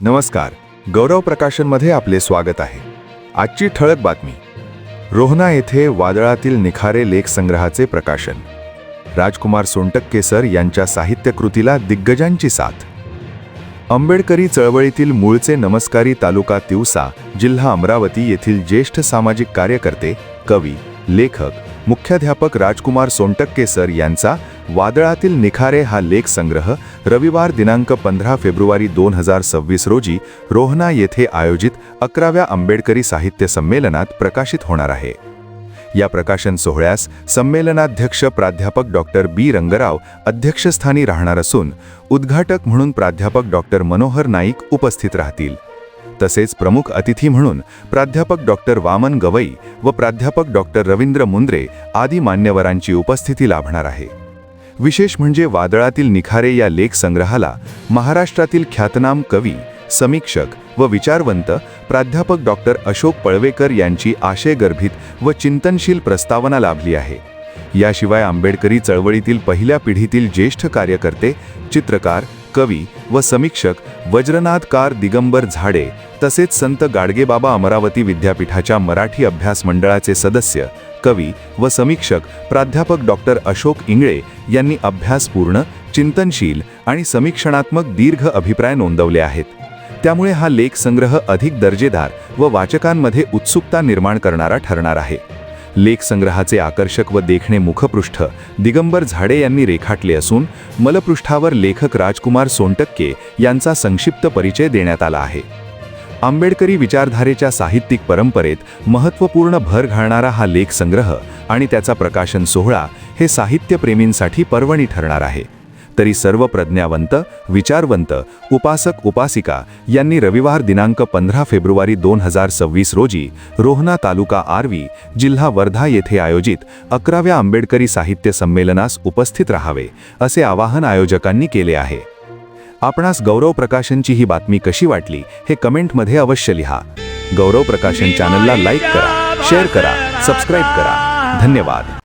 नमस्कार. गौरव प्रकाशनमध्ये आपले स्वागत आहे. आजची ठळक बातमी. रोहना येथे वादळातील निखारे लेख संग्रहाचे प्रकाशन. राजकुमार सोनटक्केसर यांच्या साहित्यकृतीला दिग्गजांची साथ. आंबेडकरी चळवळीतील मूळचे नमस्कारी तालुका तिवसा जिल्हा अमरावती येथील ज्येष्ठ सामाजिक कार्यकर्ते कवी लेखक मुख्याध्यापक राजकुमार सोनटक्के सर यांचा वादळातील निखारे हा लेख संग्रह रविवार दिनांक पंधरा फेब्रुवारी दोन हजार सव्वीस रोजी रोहना येथे आयोजित अकराव्या आंबेडकरी साहित्य संमेलनात प्रकाशित होणार आहे. या प्रकाशन सोहळ्यास संमेलनाध्यक्ष प्राध्यापक डॉक्टर बी. रंगराव अध्यक्षस्थानी राहणार असून उद्घाटक म्हणून प्राध्यापक डॉक्टर मनोहर नाईक उपस्थित राहतील. तसेच प्रमुख अतिथी म्हणून प्राध्यापक डॉक्टर वामन गवई व प्राध्यापक डॉक्टर रवींद्र मुंद्रे आदी मान्यवरांची उपस्थिती लाभणार आहे. विशेष म्हणजे वादळातील निखारे या लेख संग्रहाला महाराष्ट्रातील ख्यातनाम कवी समीक्षक व विचारवंत प्राध्यापक डॉक्टर अशोक पळवेकर यांची आशयगर्भित व चिंतनशील प्रस्तावना लाभली आहे. याशिवाय आंबेडकरी चळवळीतील पहिल्या पिढीतील ज्येष्ठ कार्यकर्ते चित्रकार कवी व समीक्षक वज्रनाथकार दिगंबर झाडे तसेच संत गाडगेबाबा अमरावती विद्यापीठाच्या मराठी अभ्यास मंडळाचे सदस्य कवी व समीक्षक प्राध्यापक डॉक्टर अशोक इंगळे यांनी अभ्यासपूर्ण चिंतनशील आणि समीक्षणात्मक दीर्घ अभिप्राय नोंदवले आहेत. त्यामुळे हा लेख संग्रह अधिक दर्जेदार व वाचकांमध्ये उत्सुकता निर्माण करणारा ठरणार आहे. लेख संग्रहाचे आकर्षक व देखणे मुखपृष्ठ दिगंबर झाडे यांनी रेखाटले असून मलपृष्ठावर लेखक राजकुमार सोनटक्के यांचा संक्षिप्त परिचय देण्यात आला आहे. आंबेडकरी विचारधारेच्या साहित्यिक परंपरेत महत्त्वपूर्ण भर घालणारा हा लेख संग्रह आणि त्याचा प्रकाशन सोहळा हे साहित्यप्रेमींसाठी पर्वणी ठरणार आहे. तरी सर्व प्रज्ञावंत विचारवंत उपासक उपासिका यांनी रविवार दिनांक पंधरा फेब्रुवारी दोन हजार सव्वीस रोजी रोहना तालुका आर्वी जिल्हा वर्धा येथे आयोजित अकराव्या आंबेडकरी साहित्य संमेलनास उपस्थित राहावे असे आवाहन आयोजकांनी केले आहे. आपणास गौरव प्रकाशनची ही बातमी कशी वाटली हे कमेंटमध्ये अवश्य लिहा. गौरव प्रकाशन चॅनलला लाईक करा शेअर करा सबस्क्राईब करा. धन्यवाद.